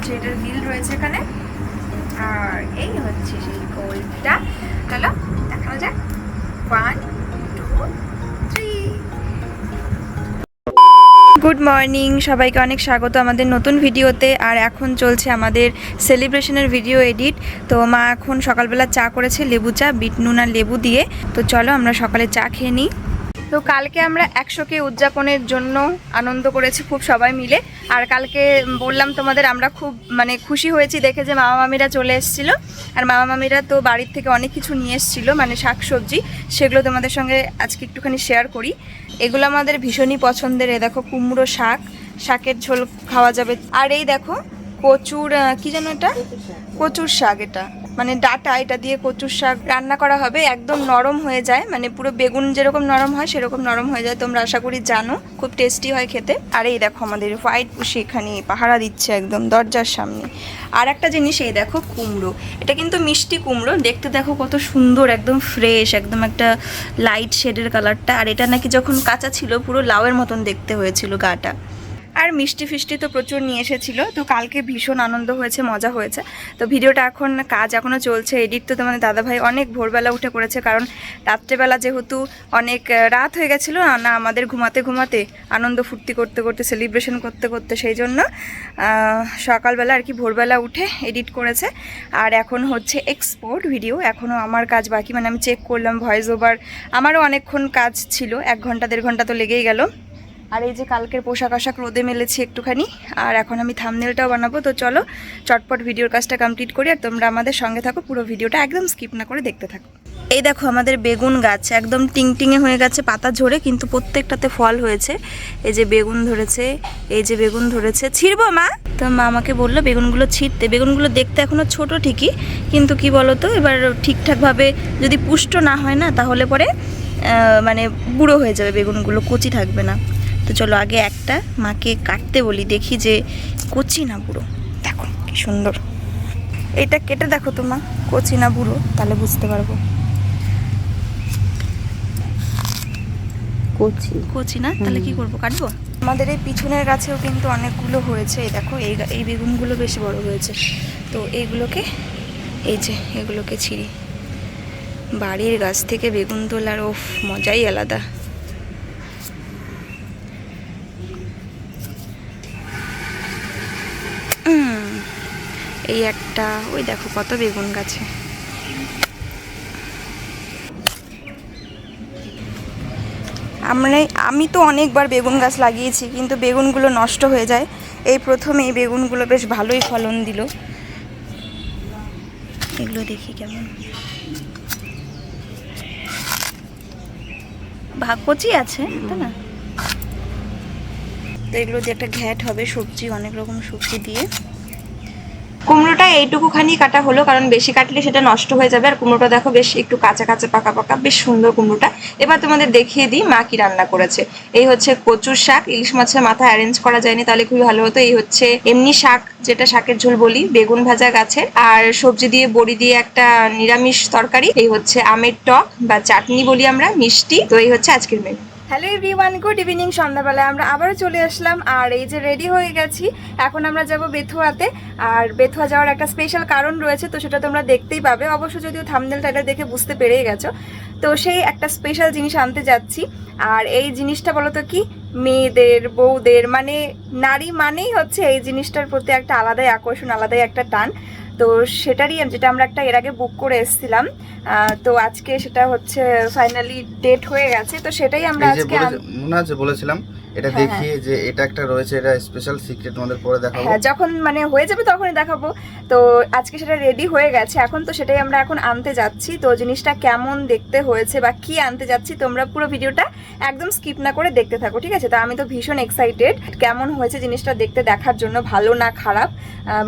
হচ্ছে এটার বিল রয়েছে এখানে। আর এই হচ্ছে সেই গোল্ডটা চলো দেখানো যাক। ওয়ান টু গুড মর্নিং সবাইকে অনেক স্বাগত আমাদের নতুন ভিডিওতে। আর এখন চলছে আমাদের সেলিব্রেশনের ভিডিও এডিট তো মা এখন সকালবেলা চা করেছে, লেবু চা, বিট নুন আর লেবু দিয়ে। তো চলো, আমরা সকালে চা খেয়ে নিই। তো কালকে আমরা একশোকে উদযাপনের জন্য আনন্দ করেছি খুব সবাই মিলে। আর কালকে বললাম তোমাদের আমরা খুব মানে খুশি হয়েছি দেখে যে মামা মামিরা চলে এসেছিল। আর মামা মামিরা তো বাড়ির থেকে অনেক কিছু নিয়ে এসেছিল মানে শাক সবজি সেগুলো তোমাদের সঙ্গে আজকে একটুখানি শেয়ার করি। এগুলো আমাদের ভীষণই পছন্দের, এ দেখো কুমড়ো শাক, শাকের ঝোল খাওয়া যাবে। আর এই দেখো কচুর কি যেন এটা? কচুর শাক এটা। মানে ডাটা, এটা দিয়ে কচুর শাক রান্না করা হবে, একদম নরম হয়ে যায় মানে পুরো বেগুন যেরকম নরম হয়, সেরকম নরম হয়ে যায়, তোমরা আশা করি জানো, খুব টেস্টি হয় খেতে। আর এই দেখো আমাদের হোয়াইট পুষি এখানে পাহারা দিচ্ছে একদম দরজার সামনে। আর একটা জিনিস, এই দেখো কুমড়ো, এটা কিন্তু মিষ্টি কুমড়ো, দেখতে দেখো কত সুন্দর, একদম ফ্রেশ একদম একটা লাইট শেডের কালারটা আর এটা নাকি যখন কাঁচা ছিল, পুরো লাউয়ের মতন দেখতে হয়েছিল গাটা। আর মিষ্টি ফিষ্টি তো প্রচুর নিয়ে এসেছিল, তো কালকে ভীষণ আনন্দ হয়েছে, মজা হয়েছে। তো ভিডিওটা এখন কাজ এখনও চলছে, এডিট তো তোমাদের দাদাভাই অনেক ভোরবেলা উঠে করেছে, কারণ রাত্রেবেলা যেহেতু অনেক রাত হয়ে গেছিল না, আমাদের ঘুমাতে ঘুমাতে আনন্দ ফুর্তি করতে করতে সেলিব্রেশন করতে করতে সেই জন্য সকালবেলা আর কি ভোরবেলা উঠে এডিট করেছে। আর এখন হচ্ছে এক্সপোর্ট ভিডিও এখনও আমার কাজ বাকি মানে আমি চেক করলাম ভয়েস ওভার আমারও অনেকক্ষণ কাজ ছিল, এক ঘণ্টা, দেড় ঘণ্টা তো লেগেই গেল। আর এই যে কালকের পোশাক আশাক রোদে মেলেছি একটুখানি, আর এখন আমি থামনেলটাও বানাবো, তো চলো চটপট ভিডিওর কাজটা কমপ্লিট করি, আর তোমরা আমাদের সঙ্গে থাকো, পুরো ভিডিওটা একদম স্কিপ না করে দেখতে থাকো। এই দেখো আমাদের বেগুন গাছ, একদম টিংটিংয়ে হয়ে গেছে, পাতা ঝরে, কিন্তু প্রত্যেকটাতে ফল হয়েছে। এই যে বেগুন ধরেছে, এই যে বেগুন ধরেছে, ছিড়বো মা? তো মা আমাকে বলল, বেগুনগুলো ছিঁড়তে, বেগুনগুলো দেখতে এখনও ছোট ঠিকই, কিন্তু কি বলো তো এবার ঠিকঠাকভাবে যদি পুষ্ট না হয় না, তাহলে পরে মানে বুড়ো হয়ে যাবে বেগুনগুলো, কচি থাকবে না। তো চলো আগে একটা মাকে কাটতে বলি দেখি যে কচি না বুড়ো। দেখো কি সুন্দর। এটা কেটে দেখো তো মা কচি না বুড়ো তাহলে বুঝতে পারব। কচি। কচি না? তাহলে কি করব কাটবো? আমাদের এই পিছনের গাছেও কিন্তু অনেকগুলো হয়েছে এই দেখো এই এই বেগুনগুলো বেশ বড় হয়েছে। তো এইগুলোকে এই যে এগুলোকে ছিঁড়ি। বাড়ির গাছ থেকে বেগুন তোলার ওফ মজাই আলাদা। এই একটা, ওই দেখো কত বেগুন গাছে। আমরা আমি তো অনেকবার বেগুন গাছ লাগিয়েছি, কিন্তু বেগুনগুলো নষ্ট হয়ে যায়। এই প্রথম এই বেগুনগুলো বেশ ভালোই ফলন দিল। এগুলো দেখি কেমন। ভাগ কচি আছে, তাই না? তো এগুলো দিয়ে একটা ঘ্যাট হবে সবজি, অনেক রকম সবজি দিয়ে। কুমড়োটা এইটুকুখানি কাটা হলো, কারণ বেশি কাটলে সেটা নষ্ট হয়ে যাবে। আর কুমড়োটা দেখো বেশ একটু কাঁচা কাঁচা, পাকা পাকা, বেশ সুন্দর কুমড়োটা। এবার তোমাদের দেখিয়ে দিই মা কি রান্না করেছে। এই হচ্ছে কচুর শাক। ইলিশ মাছের মাথা অ্যারেঞ্জ করা যায়নি, তাহলে খুবই ভালো হতো। এই হচ্ছে এমনি শাক, যেটা শাকের ঝোল বলি, বেগুন ভাজা গাছের। আর সবজি দিয়ে, বড়ি দিয়ে একটা নিরামিষ তরকারি। এই হচ্ছে আমের টক বা চাটনি বলি আমরা, মিষ্টি। তো এই হচ্ছে আজকের menu hello everyone, good evening সন্ধ্যাবেলায়। আমরা আবারও চলে আসলাম, আর এই যে রেডি হয়ে গেছি, এখন আমরা যাব বেথুয়াতে। আর বেথুয়া যাওয়ার একটা স্পেশাল কারণ রয়েছে, তো সেটা তোমরা দেখতেই পাবে। অবশ্য যদিও থামনেল টাইটেল দেখে বুঝতে পেরেই গেছো। তো সেই একটা স্পেশাল জিনিস আনতে যাচ্ছি। আর এই জিনিসটা বলো তো কি? মেয়েদের, বউদের মানে নারী মানেই হচ্ছে এই জিনিসটার প্রতি একটা আলাদাই আকর্ষণ, আলাদাই একটা টান। তো সেটারই যেটা আমরা একটা এর আগে বুক করে এসেছিলাম আহ, তো আজকে সেটা হচ্ছে ফাইনালি ডেট হয়ে গেছে তো সেটাই আমরা আজকে মনে আছে বলেছিলাম এটা হ্যাঁ, দেখিয়ে যে এটা একটা রয়েছে এটা স্পেশাল সিক্রেট আমাদের পরে দেখাবো। হ্যাঁ যখন মানে হয়ে যাবে তখনই দেখাবো। তো আজকে সেটা রেডি হয়ে গেছে এখন তো সেটাই আমরা এখন আনতে যাচ্ছি। তো জিনিসটা কেমন দেখতে হয়েছে বা কি আনতে যাচ্ছি তোমরা পুরো ভিডিওটা একদম স্কিপ না করে দেখতে থাকো ঠিক আছে? তো আমি তো ভীষণ এক্সাইটেড কেমন হয়েছে জিনিসটা দেখতে দেখার জন্য ভালো না খারাপ?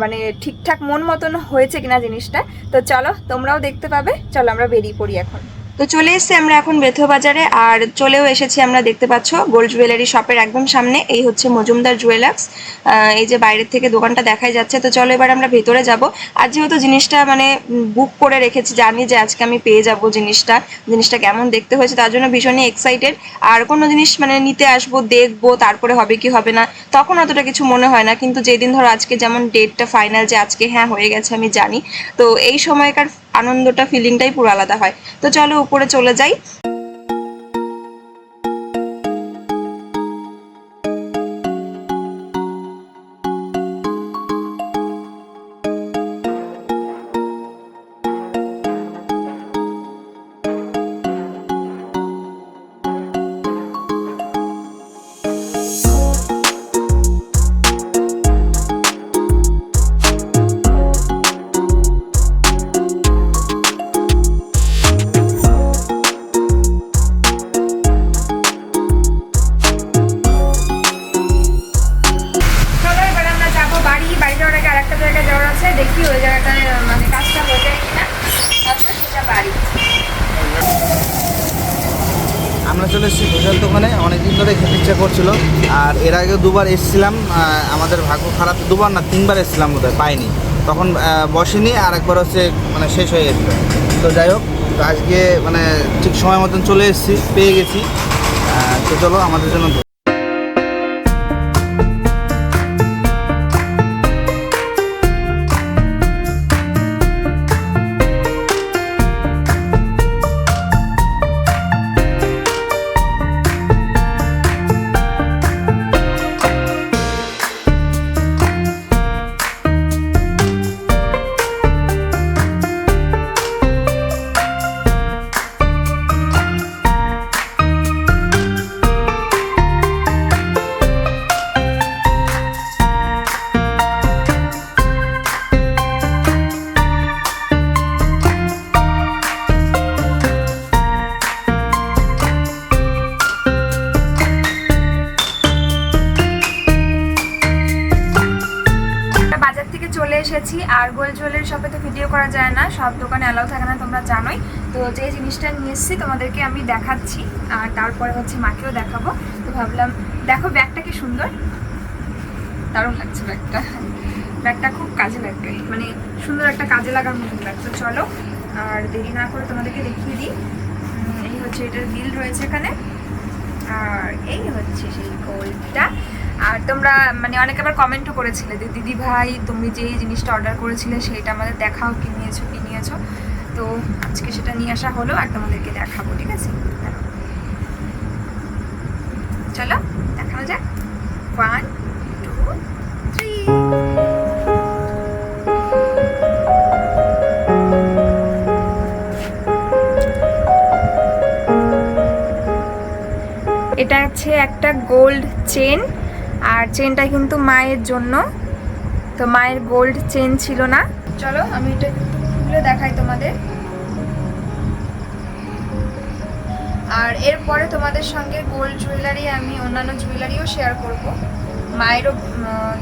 মানে ঠিকঠাক মন মতন হয়েছে কিনা জিনিসটা? তো চলো তোমরাও দেখতে পাবে। চলো আমরা বেরিয়ে পড়ি এখন। তো চলে এসেছি আমরা এখন বেথো বাজারে আর চলেও এসেছি আমরা দেখতে পাচ্ছ গোল্ড জুয়েলারি শপের একদম সামনে, এই হচ্ছে মজুমদার জুয়েলার্স। এই যে বাইরের থেকে দোকানটা দেখাই যাচ্ছে, তো চলো এবার আমরা ভেতরে যাব। আর যেহেতু জিনিসটা মানে বুক করে রেখেছি, জানি যে আজকে আমি পেয়ে যাব জিনিসটা জিনিসটা কেমন দেখতে হয়েছে, তার জন্য ভীষণই এক্সাইটেড আর কোনো জিনিস মানে নিতে আসব, দেখব, তারপরে হবে কি হবে না, তখন অতটা কিছু মনে হয় না, কিন্তু যেদিন ধরো আজকে যেমন ডেটটা ফাইনাল যে আজকে হ্যাঁ হয়ে গেছে আমি জানি। তো এই সময়কার আনন্দটা ফিলিংটাই পুরো আলাদা হয়। তো চলো উপরে চলে যাই। এর আগে দুবার এসেছিলাম আমাদের ভাগ্য খারাপ, দুবার না, তিনবার এসেছিলাম বোধহয়, পাইনি। তখন বসেনি, আর একবার হচ্ছে মানে শেষ হয়ে গেছিল। তো যাই হোক আজকে মানে ঠিক সময় মতন চলে এসেছি, পেয়ে গেছি। তো চলো, আমাদের জন্য শপে তো ভিডিও করা যায় না, সব দোকানে অ্যালাউ থাকে না, তোমরা জানোই। তো যে জিনিসটা নিয়ে এসেছি, তোমাদেরকে আমি দেখাচ্ছি, আর তারপরে হচ্ছে মাকেও দেখাবো। তো ভাবলাম, দেখো ব্যাগটা কি সুন্দর। দারুণ লাগছে ব্যাগটা। ব্যাগটা খুব কাজে লাগবে মানে সুন্দর একটা কাজে লাগার মতন ব্যাগ। তো চলো, আর দেরি না করে তোমাদেরকে দেখিয়ে দিই। এই হচ্ছে এটার বিল রয়েছে এখানে। আর এই হচ্ছে সেই গোল্ডটা আর তোমরা মানে অনেকে আবার কমেন্টও করেছিলে যে, দিদি ভাই, তুমি যে জিনিসটা অর্ডার করেছিলে সেটা আমাদের দেখাও কি নিয়েছো কি নিয়েছো? তো আজকে সেটা নিয়ে আসা হলো আর তোমাদেরকে দেখাবো, ঠিক আছে? চলো, দেখানো যাক। ওয়ান টু এটা হচ্ছে একটা গোল্ড চেন আর চেনটা কিন্তু মায়ের জন্য। তো মায়ের গোল্ড চেন ছিল না। চলো, আমি এটা খুলে দেখাই তোমাদের। আর এরপরে তোমাদের সঙ্গে গোল্ড জুয়েলারি আমি অন্যান্য জুয়েলারিও শেয়ার করব। মায়েরও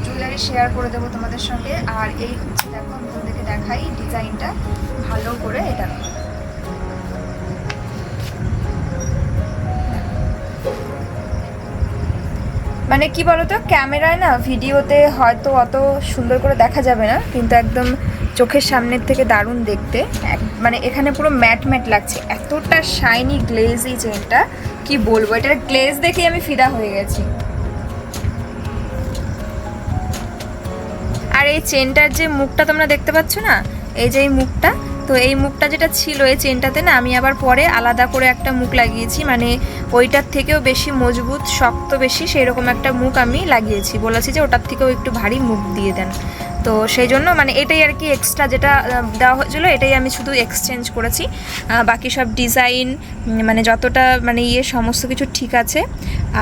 জুয়েলারি শেয়ার করে দেবো তোমাদের সঙ্গে। আর এই হচ্ছে, দেখো, আমি তোমাদেরকে দেখাই ডিজাইনটা ভালো করে এটা। মানে কি বলতো, ক্যামেরায় না ভিডিওতে হয়তো অত সুন্দর করে দেখা যাবে না, কিন্তু একদম চোখের সামনের থেকে দারুণ দেখতে। মানে এখানে পুরো ম্যাট ম্যাট লাগছে, এতটা শাইনি গ্লেজ এই চেনটা কি বলব, এটার গ্লেজ দেখেই আমি ফিদা হয়ে গেছি। আর এই চেনটার যে মুখটা তোমরা দেখতে পাচ্ছ না, এই যে এই মুখটা তো এই মুখটা যেটা ছিল, এই চেনটাতে না আমি আবার পরে আলাদা করে একটা মুখ লাগিয়েছি। মানে ওইটার থেকেও বেশি মজবুত, শক্ত বেশি সেই রকম একটা মুখ আমি লাগিয়েছি। বলেছি যে ওটার থেকেও একটু ভারী মুখ দিয়ে দেন। তো সেই জন্য মানে এটাই আর কি এক্সট্রা যেটা দেওয়া হয়েছিল, এটাই আমি শুধু এক্সচেঞ্জ করেছি। বাকি সব ডিজাইন মানে যতটা মানে ইয়ে সমস্ত কিছু ঠিক আছে।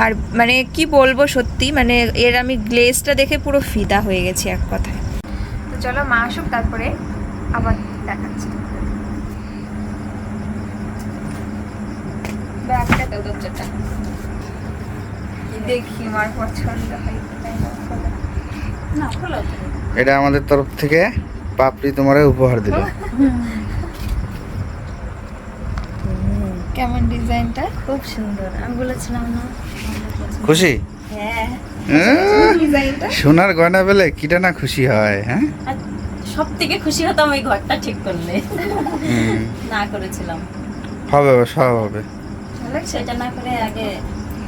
আর মানে কি বলব সত্যি মানে এর আমি গ্লেজটা দেখে পুরো ফিদা হয়ে গেছি এক কথায়। তো চলো মা আসুক তারপরে আবার। দেখাচ্ছি। ব্যাগটা দাও দরজাটা দেখি আমার পছন্দ হয় না খোলো। এটা আমাদের তরফ থেকে পাপড়ি তোমার উপহার দিল। কেমন ডিজাইনটা? খুব সুন্দর। আমি বলেছিলাম না খুশি? হ্যাঁ। ডিজাইনটা? সোনার গয়না পেলে কিটা না খুশি হয় হ্যাঁ? আর সব থেকে খুশি হতাম এই ঘরটা ঠিক করলে। না করেছিলাম। হবে হবে, সব হবে সেটা না করে আগে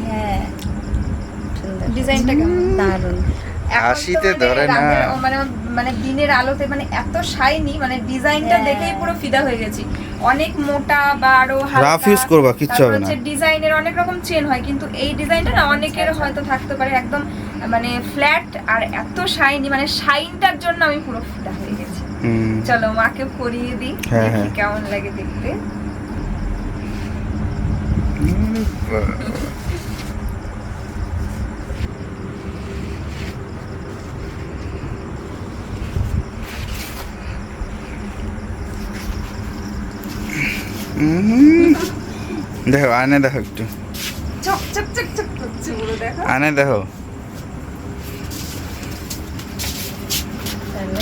হ্যাঁ। ডিজাইনটা কেমন? দারুণ। হাসিতে মানে ধরে না। মানে মানে দিনের আলোতে মানে এত শাইনি মানে ডিজাইনটা হ্যাঁ। দেখেই পুরো ফিদা হয়ে গেছি। অনেক মোটা বা আরও Rough use করবা, কিচ্ছু হবে না। ডিজাইনের অনেক রকম চেন হয় কিন্তু এই ডিজাইনটা না অনেকের হয়তো থাকতে পারে একদম মানে ফ্ল্যাট আর এত শাইনি মানে শাইনটার জন্য আমি পুরো ফুটা হয়ে গেছি। চলো মাকে পরিয়ে দিই হ্যাঁ, দেখি হ্যাঁ। কেমন লাগে দেখতে। দেখো আনে দেখো একটু। চক চক চক চক করছে পুরো দেখো। আনে দেখো তাহলে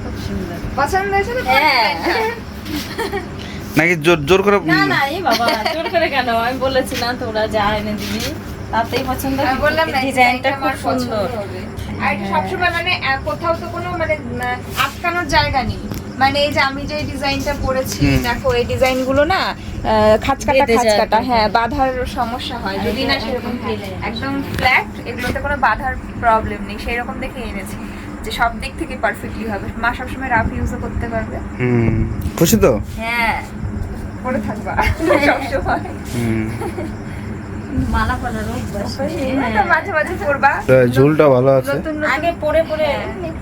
খুব সুন্দর পছন্দ হয়েছে তো? হ্যাঁ। নাকি জোর জোর করে না না এই বাবা জোর করে কেন? আমি বলেছিলাম তোরা যা এনে দিবি তাতেই পছন্দ আমি বললাম না ডিজাইনটা খুব সুন্দর। আর সবসময় মানে কোথাও তো কোনো মানে আটকানোর জায়গা নেই। মানে এই যে আমি যে ডিজাইনটা পরেছি দেখো এই ডিজাইনগুলো না আহ, খাঁচকাটা খাঁচকাটা হ্যাঁ বাঁধার সমস্যা হয়। যদি না সেরকম একদম ফ্ল্যাট এগুলোতে কোনো বাঁধার প্রবলেম নেই সেই রকম দেখে এনেছি। যে সব দিক থেকে পারফেক্টলি হবে। মা সবসময় রাফ ইউজও করতে পারবে। হুম। খুশি তো? হ্যাঁ। পরে থাকবা। সবসময়। হুম। মালা পরার অভ্যাস মাঝে মাঝে পরবা। তো ঝুলটা ভালো আছে? আগে পরে পরে হ্যাঁ।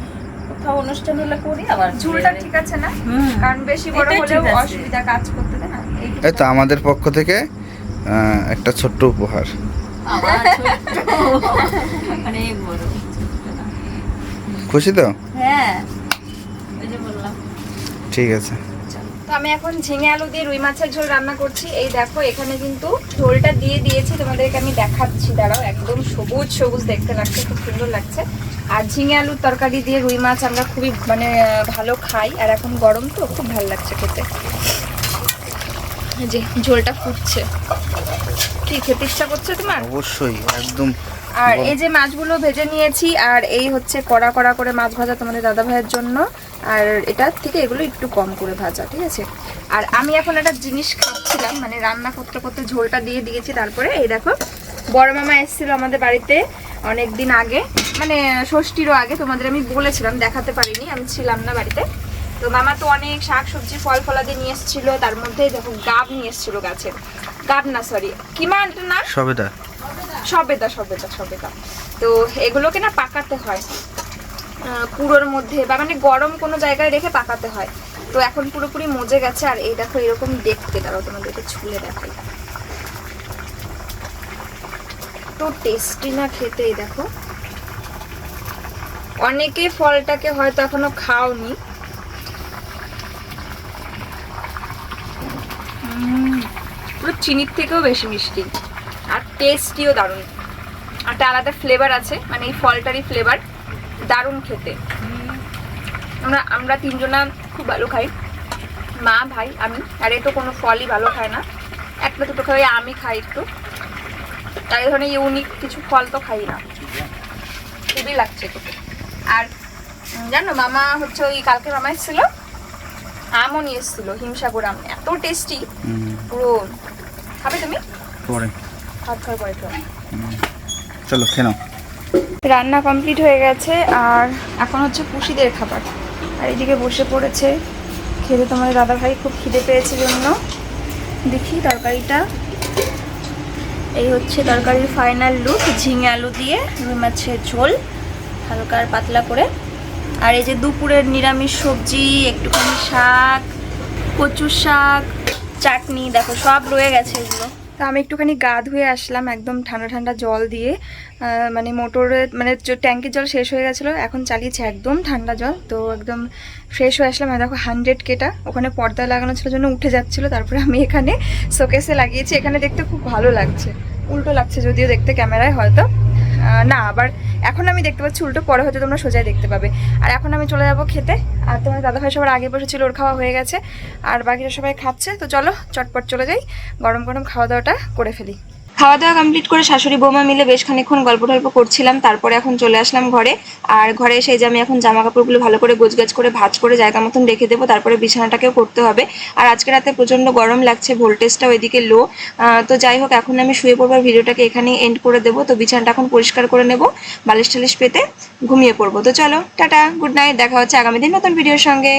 কোথাও অনুষ্ঠান হলে করি আবার ঝুলটা ঠিক আছে না? হুম। কারণ বেশি বড় হলেও অসুবিধা কাজ করতে দেয় না। এই তো আমাদের পক্ষ থেকে আহ, একটা ছোট্ট উপহার। আবার ছোট্ট। অনেক বড়। খুশি তো? হ্যাঁ। ওই যে বললাম। ঠিক আছে। তো আমি এখন ঝিঙে আলু দিয়ে রুই মাছের ঝোল রান্না করছি। এই দেখো এখানে কিন্তু ঝোলটা দিয়ে দিয়েছি। তোমাদেরকে আমি দেখাচ্ছি দাঁড়াও একদম সবুজ সবুজ দেখতে লাগছে খুব সুন্দর লাগছে। আর ঝিঙে আলুর তরকারি দিয়ে রুই মাছ আমরা খুবই মানে ভালো খাই। আর এখন গরম তো খুব ভালো লাগছে খেতে। যে ঝোলটা ফুটছে। কি খেতে ইচ্ছা করছে তোমার? অবশ্যই একদম আর এই যে মাছগুলো ভেজে নিয়েছি আর এই হচ্ছে কড়া কড়া করে মাছ ভাজা তোমাদের দাদা ভাইয়ের জন্য। আর এটার থেকে এগুলো একটু কম করে ভাজা ঠিক আছে? আর আমি এখন একটা জিনিস খাচ্ছিলাম মানে রান্না করতে করতে ঝোলটা দিয়ে দিয়েছি তারপরে এই দেখো বড় মামা এসেছিল আমাদের বাড়িতে অনেক দিন আগে। মানে ষষ্ঠীরও আগে তোমাদের আমি বলেছিলাম দেখাতে পারিনি আমি ছিলাম না বাড়িতে। তো মামা তো অনেক শাক সবজি ফল ফলাদি নিয়ে এসেছিল তার মধ্যে দেখো গাব নিয়ে এসেছিল গাছের গাব না সরি কি মা এটা না? সবেদা। সবেদা সবেদা সবেদা। তো এগুলোকে না পাকাতে হয়। কুড়োর মধ্যে বা মানে গরম কোনো জায়গায় রেখে পাকাতে হয়। তো এখন পুরোপুরি মজে গেছে আর এই দেখো এরকম দেখতে। দাঁড়াও, তোমাদেরকে ছুলে দেখাই। তো টেস্টি না খেতে এই দেখো। অনেকে ফলটাকে হয়তো এখনও খাওনি। পুরো চিনির থেকেও বেশি মিষ্টি। আর টেস্টিও দারুণ। একটা আলাদা ফ্লেভার আছে মানে এই ফলটারই ফ্লেভার দারুণ খেতে। আমরা আমরা তিনজনা খুব ভালো খাই। মা ভাই আমি। আর এ তো কোনো ফলই ভালো খায় না। একটা দুটো খাই আমি খাই একটু। তাই এই ধরনের ইউনিক কিছু ফল তো খাই না। খুবই লাগছে খেতে। আর জানো মামা হচ্ছে ওই কালকে মামা এসেছিল। আমও নিয়ে এসেছিল হিমসাগর আম। এত টেস্টি পুরো খাবে তুমি? পরে। চলো খেয়ে নাও। রান্না কমপ্লিট হয়ে গেছে আর এখন হচ্ছে পুষিদের খাবার। আর এইদিকে বসে পড়েছে। খেতে তোমার দাদা ভাই খুব খিদে পেয়েছে জন্য। দেখি তরকারিটা। এই হচ্ছে তরকারির ফাইনাল লুক ঝিঙে আলু দিয়ে রুই মাছের ঝোল হালকা আর পাতলা করে। আর এই যে দুপুরের নিরামিষ সবজি একটুখানি শাক কচু শাক চাটনি দেখো সব রয়ে গেছে এগুলো। তা আমি একটুখানি গা ধুয়ে আসলাম একদম ঠান্ডা ঠান্ডা জল দিয়ে। মানে মোটরে মানে ট্যাঙ্কের জল শেষ হয়ে গেছিল, এখন চালিয়েছে একদম ঠান্ডা জল। তো একদম ফ্রেশ হয়ে আসলাম। আর দেখো হান্ড্রেড কেটা ওখানে পর্দা লাগানো ছিল জন্য উঠে যাচ্ছিল। তারপরে আমি এখানে শোকেসে লাগিয়েছি। এখানে দেখতে খুব ভালো লাগছে। উল্টো লাগছে যদিও দেখতে ক্যামেরায় হয়তো। না, আবার এখন আমি দেখতে পাচ্ছি উল্টো, পরে হয়তো তোমরা সোজাই দেখতে পাবে। আর এখন আমি চলে যাব খেতে। আর তোমার দাদাভাই সবার আগে বসেছিল, ওর খাওয়া হয়ে গেছে। আর বাকিরা সবাই খাচ্ছে, তো চলো চটপট চলে যাই। গরম গরম খাওয়া দাওয়াটা করে ফেলি। খাওয়া দাওয়া কমপ্লিট করে শাশুড়ি বৌমা মিলে বেশ খানিক্ষণ গল্প টল্প করছিলাম, তারপরে এখন চলে আসলাম ঘরে। আর ঘরে এসে যে আমি এখন জামা কাপড়গুলো ভালো করে গোছগাছ করে, ভাঁজ করে জায়গা মতন রেখে দেবো, তারপরে বিছানাটাকেও করতে হবে। আর আজকে রাতে প্রচণ্ড গরম লাগছে, ভোল্টেজটাও এদিকে লো তো যাই হোক, এখন আমি শুয়ে পড়বার ভিডিওটাকে এখানেই এন্ড করে দেবো। তো বিছানাটা এখন পরিষ্কার করে নেব বালিশ টালিশ পেতে ঘুমিয়ে পড়ব। তো চলো, টাটা গুড নাইট দেখা হচ্ছে আগামী দিন নতুন ভিডিওর সঙ্গে।